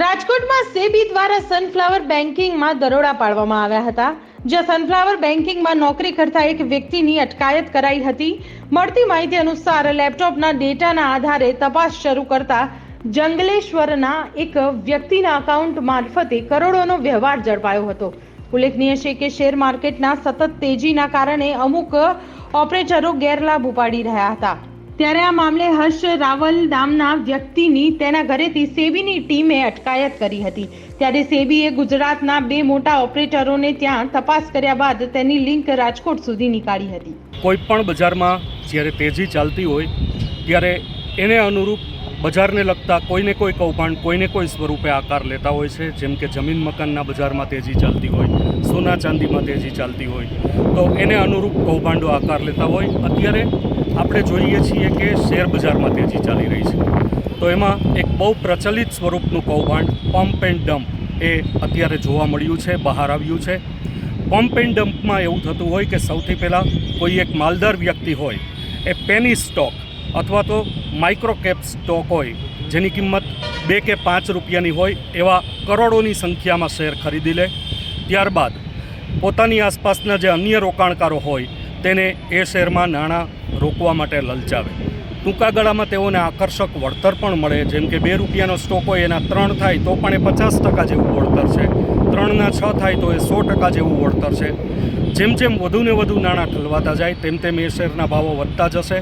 રાજકોટમાં સેબી દ્વારા સનફ્લાવર બેન્કિંગમાં દરોડા પાડવામાં આવ્યા હતા. જ્યાં સનફ્લાવર બેન્કિંગમાં નોકરી કરતા એક વ્યક્તિની અટકાયત કરાઈ હતી. મળતી માહિતી અનુસાર લેપટોપના ડેટાના આધારે તપાસ શરૂ કરતા જંગલેશ્વરના એક વ્યક્તિના અકાઉન્ટ મારફતે કરોડોનો વ્યવહાર ઝડપાયો હતો. ઉલ્લેખનીય છે કે શેર માર્કેટના સતત તેજીના કારણે અમુક ઓપરેટરો ગેરલાભ ઉપાડી રહ્યા હતા. ત્યારે આ મામલે હર્ષ રાવલ નામના વ્યક્તિની તેના ઘરેથી સેબીની ટીમે અટકાયત કરી હતી. ત્યારે સેબીએ ગુજરાતના બે મોટા ઓપરેટરોને ત્યાં તપાસ કર્યા બાદ તેની લિંક રાજકોટ સુધી નીકાળી હતી. કોઈ પણ બજારમાં જ્યારે તેજી ચાલતી હોય ત્યારે એને અનુરૂપ બજારને લગતા કોઈને કોઈ કૌભાંડ, કોઈને કોઈ સ્વરૂપે આકાર લેતા હોય છે. જેમ કે જમીન મકાનના બજારમાં તેજી ચાલતી હોય, સોના ચાંદીમાં તેજી ચાલતી હોય. તો એને અનુરૂપ કૌભાંડો આકાર લેતા હોય. અત્યારે આપણે જોઈએ છીએ કે શેર બજારમાં તેજી ચાલી રહી છે. તો એમાં એક બહુ પ્રચલિત સ્વરૂપનું કૌભાંડ, પમ્પ એન્ડ ડમ્પ, એ અત્યારે જોવા મળ્યું છે, બહાર આવ્યું છે. પમ્પ એન્ડ ડમ્પમાં એવું થતું હોય કે સૌથી પહેલાં કોઈ એક માલદાર વ્યક્તિ હોય, એ પેની સ્ટોક અથવા તો માઇક્રો કેપ સ્ટોક હોય, જેની કિંમત બે કે પાંચ રૂપિયાની હોય એવા કરોડોની સંખ્યામાં શેર ખરીદી લે. ત્યારબાદ પોતાની આસપાસના જે અન્ય રોકાણકારો હોય, તેને એ શેરમાં નાણાં રોકવા માટે લલચાવે. ટૂંકા ગાળામાં તેઓને આકર્ષક વળતર પણ મળે, જેમ કે બે રૂપિયાનો સ્ટોક હોય, એના ત્રણ થાય તો પણ એ પચાસ ટકા જેવું વળતર છે. ત્રણના છ થાય તો એ સો ટકા જેવું વળતર છે. જેમ જેમ વધુને વધુ નાણાં ઠલવાતા જાય, તેમ તેમ એ શેરના ભાવો વધતા જશે.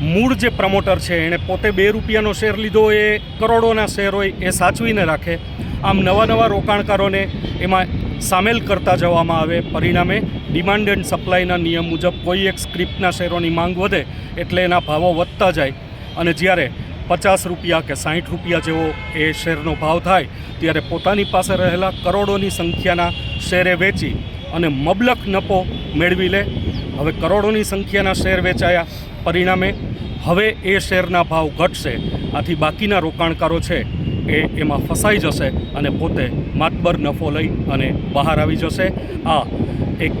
મૂળ જે પ્રમોટર છે, એણે પોતે બે રૂપિયાનો શેર લીધો, એ કરોડોના શેર હોય એ સાચવીને રાખે. આમ નવા નવા રોકાણકારોને એમાં સામેલ કરતા જવામાં આવે. પરિણામે ડિમાન્ડ એન્ડ સપ્લાયના નિયમ મુજબ કોઈ એક સ્ક્રિપ્ટના શેરોની માંગ વધે એટલે એના ભાવો વધતા જાય. અને જ્યારે પચાસ રૂપિયા કે સાઠ રૂપિયા જેવો એ શેરનો ભાવ થાય, ત્યારે પોતાની પાસે રહેલા કરોડોની સંખ્યાના શેરે વેચી અને મબલક નફો મેળવી લે. હવે કરોડોની સંખ્યાના શેર વેચાયા. પરિણામે હવે એ શેરના ભાવ ઘટશે, આથી બાકીના રોકાણકારો છે એ એમાં ફસાઈ જશે અને પોતે માતબર નફો લઈ અને બહાર આવી જશે. આ એક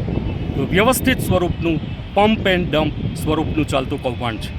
વ્યવસ્થિત સ્વરૂપનું પમ્પ એન્ડ ડમ્પ સ્વરૂપનું ચાલતું કૌભાંડ છે.